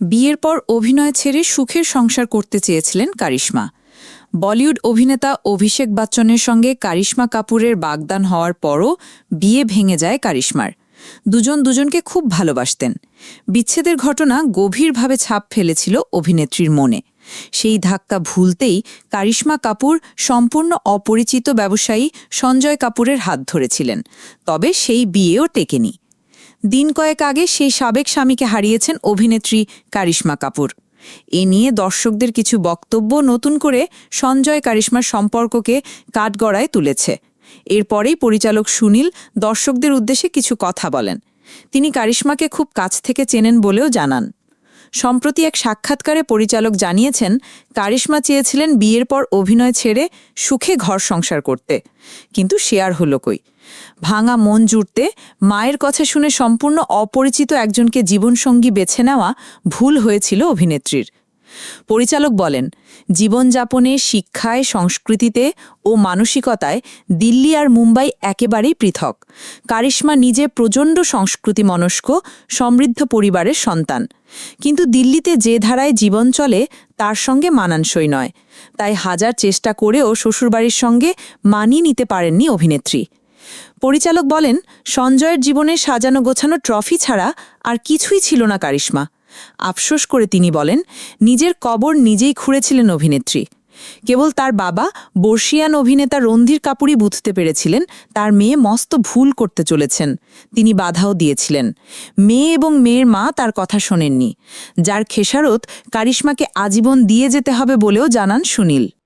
বিয়ের পর অভিনয় ছেড়ে সুখের সংসার করতে চেয়েছিলেন কারিশ্মা। বলিউড অভিনেতা অভিষেক বচ্চনের সঙ্গে কারিশ্মা কাপুরের বাগদান হওয়ার পরও বিয়ে ভেঙে যায় কারিশ্মার। দুজন দুজনকে খুব ভালোবাসতেন। বিচ্ছেদের ঘটনা গভীরভাবে ছাপ ফেলেছিল অভিনেত্রীর মনে। সেই ধাক্কা ভুলতেই কারিশ্মা কাপুর সম্পূর্ণ অপরিচিত ব্যবসায়ী সঞ্জয় কাপুরের হাত ধরেছিলেন। তবে সেই বিয়েও টেকেনি। দিন কয়েক আগে সেই সাবেক স্বামীকে হারিয়েছেন অভিনেত্রী কারিশ্মা কাপুর। এ নিয়ে দর্শকদের কিছু বক্তব্য নতুন করে সঞ্জয় কারিশ্মার সম্পর্ককে কাঠগড়ায় তুলেছে। এরপরেই পরিচালক সুনীল দর্শকদের উদ্দেশ্যে কিছু কথা বলেন। তিনি কারিশ্মাকে খুব কাছ থেকে চেনেন বলেও জানান। সম্প্রতি এক সাক্ষাৎকারে পরিচালক জানিয়েছেন, কারিশ্মা চেয়েছিলেন বিয়ের পর অভিনয় ছেড়ে সুখে ঘর সংসার করতে। কিন্তু শেয়ার হলো কই? ভাঙা মন জুড়তে, মায়ের কথা শুনে সম্পূর্ণ অপরিচিত একজনকে জীবনসঙ্গী বেছে নেওয়া ভুল হয়েছিল অভিনেত্রীর। পরিচালক বলেন, জীবনযাপনে, শিক্ষায়, সংস্কৃতিতে ও মানসিকতায় দিল্লি আর মুম্বাই একেবারেই পৃথক। কারিশ্মা নিজে প্রচণ্ড সংস্কৃতি মনস্ক সমৃদ্ধ পরিবারের সন্তান। কিন্তু দিল্লিতে যে ধারায় জীবন চলে, তার সঙ্গে মানানসই নয়। তাই হাজার চেষ্টা করেও শ্বশুরবাড়ির সঙ্গে মানিয়ে নিতে পারেননি অভিনেত্রী। পরিচালক বলেন, সঞ্জয়ের জীবনে সাজানো গোছানো ট্রফি ছাড়া আর কিছুই ছিল না কারিশ্মা। আফসোস করে তিনি বলেন, নিজের কবর নিজেই খুঁড়েছিলেন অভিনেত্রী। কেবল তার বাবা, বর্ষিয়ান অভিনেতা রন্ধির কাপুরই বুঝতে পেরেছিলেন, তার মেয়ে মস্ত ভুল করতে চলেছেন। তিনি বাধাও দিয়েছিলেন। মেয়ে এবং মেয়ের মা তার কথা শোনেননি। যার খেসারত কারিশ্মাকে আজীবন দিয়ে যেতে হবে বলেও জানান সুনীল।